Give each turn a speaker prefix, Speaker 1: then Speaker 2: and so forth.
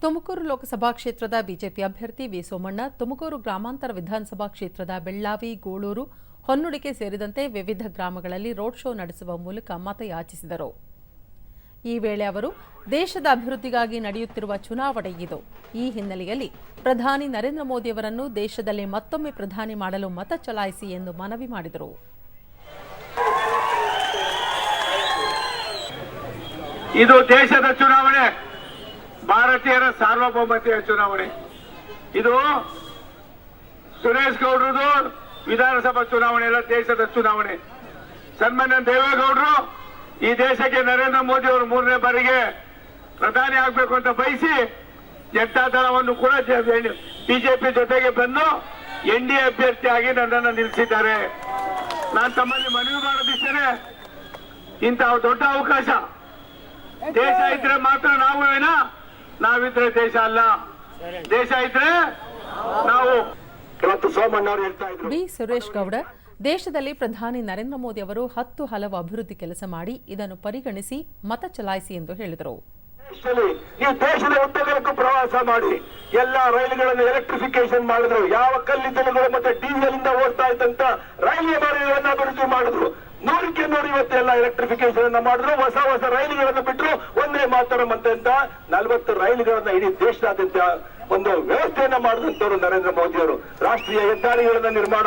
Speaker 1: ತುಮಕೂರು ಲೋಕಸಭಾ ಕ್ಷೇತ್ರದ ಬಿಜೆಪಿ ಅಭ್ಯರ್ಥಿ ವಿ ಸೋಮಣ್ಣ, ತುಮಕೂರು ಗ್ರಾಮಾಂತರ ವಿಧಾನಸಭಾ ಕ್ಷೇತ್ರದ ಬೆಳ್ಳಾವಿ, ಗೋಳೂರು, ಹೊನ್ನುಡಿಕೆ ಸೇರಿದಂತೆ ವಿವಿಧ ಗ್ರಾಮಗಳಲ್ಲಿ ರೋಡ್ ಶೋ ನಡೆಸುವ ಮೂಲಕ ಮತಯಾಚಿಸಿದರು. ಈ ವೇಳೆ ಅವರು, ದೇಶದ ಅಭಿವೃದ್ಧಿಗಾಗಿ ನಡೆಯುತ್ತಿರುವ ಚುನಾವಣೆ ಇದು. ಈ ಹಿನ್ನೆಲೆಯಲ್ಲಿ ಪ್ರಧಾನಿ ನರೇಂದ್ರ ಮೋದಿಯವರನ್ನು ದೇಶದಲ್ಲಿ ಮತ್ತೊಮ್ಮೆ ಪ್ರಧಾನಿ ಮಾಡಲು ಮತ ಚಲಾಯಿಸಿ ಎಂದು ಮನವಿ ಮಾಡಿದರು.
Speaker 2: ಇದು ದೇಶದ ಚುನಾವಣೆ. ಭಾರತೀಯರ ಸಾರ್ವಭೌಮತೆಯ ಚುನಾವಣೆ. ಇದು ಸುರೇಶ್ ಗೌಡ್ರದು ವಿಧಾನಸಭಾ ಚುನಾವಣೆ ಅಲ್ಲ, ದೇಶದ ಚುನಾವಣೆ. ಸನ್ಮಾನ್ಯ ದೇವೇಗೌಡರು ಈ ದೇಶಕ್ಕೆ ನರೇಂದ್ರ ಮೋದಿ ಅವರು ಮೂರನೇ ಬಾರಿಗೆ ಪ್ರಧಾನಿ ಆಗಬೇಕು ಅಂತ ಬಯಸಿ ಜನತಾದಳವನ್ನು ಕೂಡ ಬಿಜೆಪಿ ಜೊತೆಗೆ ಬಂದು ಎನ್ ಡಿ ಅಭ್ಯರ್ಥಿಯಾಗಿ ನನ್ನನ್ನು ನಿಲ್ಲಿಸಿದ್ದಾರೆ. ನಾನು ತಮ್ಮಲ್ಲಿ ಮನವಿ ಮಾಡೋದಿಷ್ಟೇ ಇಂತಹ ದೊಡ್ಡ ಅವಕಾಶ. ದೇಶ ಇದ್ರೆ ಮಾತ್ರ ನಾವು ಏನ ನಾವಿದ್ರೆ ದೇಶ ಅಲ್ಲ. ದೇಶ ಇದ್ರೆ ನಾವು. ಇವತ್ತು ಸೋಮಣ್ಣ ಅವರು ಹೇಳ್ತಾ ಇದ್ರು.
Speaker 1: ಬಿ. ಸುರೇಶ್ ಗೌಡ ದೇಶದಲ್ಲಿ ಪ್ರಧಾನಿ ನರೇಂದ್ರ ಮೋದಿ ಅವರು ಹತ್ತು ಹಲವು ಅಭಿವೃದ್ಧಿ ಕೆಲಸ ಮಾಡಿ ಇದನ್ನು ಪರಿಗಣಿಸಿ ಮತ ಚಲಾಯಿಸಿ ಎಂದು ಹೇಳಿದರು.
Speaker 2: ನೀವು ದೇಶದ ಉದ್ದಗಲಕ್ಕೂ ಪ್ರವಾಸ ಮಾಡಿ ಎಲ್ಲಾ ರೈಲುಗಳನ್ನು ಎಲೆಕ್ಟ್ರಿಫಿಕೇಶನ್ ಮಾಡಿದ್ರು. ಯಾವ ಕಲ್ಲಿದ್ದಲುಗಳು ಮತ್ತೆ ಡೀಸೆಲ್ ಇಂದ ಓಡ್ತಾ ಇದ್ದಂತ ರೈಲ್ವೆ ಮಾರ್ಗಗಳನ್ನ ಅಭಿವೃದ್ಧಿ ಮಾಡಿದ್ರು. ನೂರಕ್ಕೆ ನೋಡಿ ಇವತ್ತೆಲ್ಲ ಎಲೆಕ್ಟ್ರಿಫಿಕೇಶನ್ ಅನ್ನ ಮಾಡಿದ್ರು. ಹೊಸ ಹೊಸ ರೈಲುಗಳನ್ನು ಬಿಟ್ಟರು ಒಂದೇ ಮಾತರಂ ಅಂತ ನಲವತ್ತು ರೈಲುಗಳನ್ನ ಇಡೀ ದೇಶದಾದ್ಯಂತ ಒಂದು ವ್ಯವಸ್ಥೆಯನ್ನ ಮಾಡಿದಂತವರು ನರೇಂದ್ರ ಮೋದಿ ಅವರು ರಾಷ್ಟ್ರೀಯ ಹೆದ್ದಾರಿಗಳನ್ನ ನಿರ್ಮಾಣ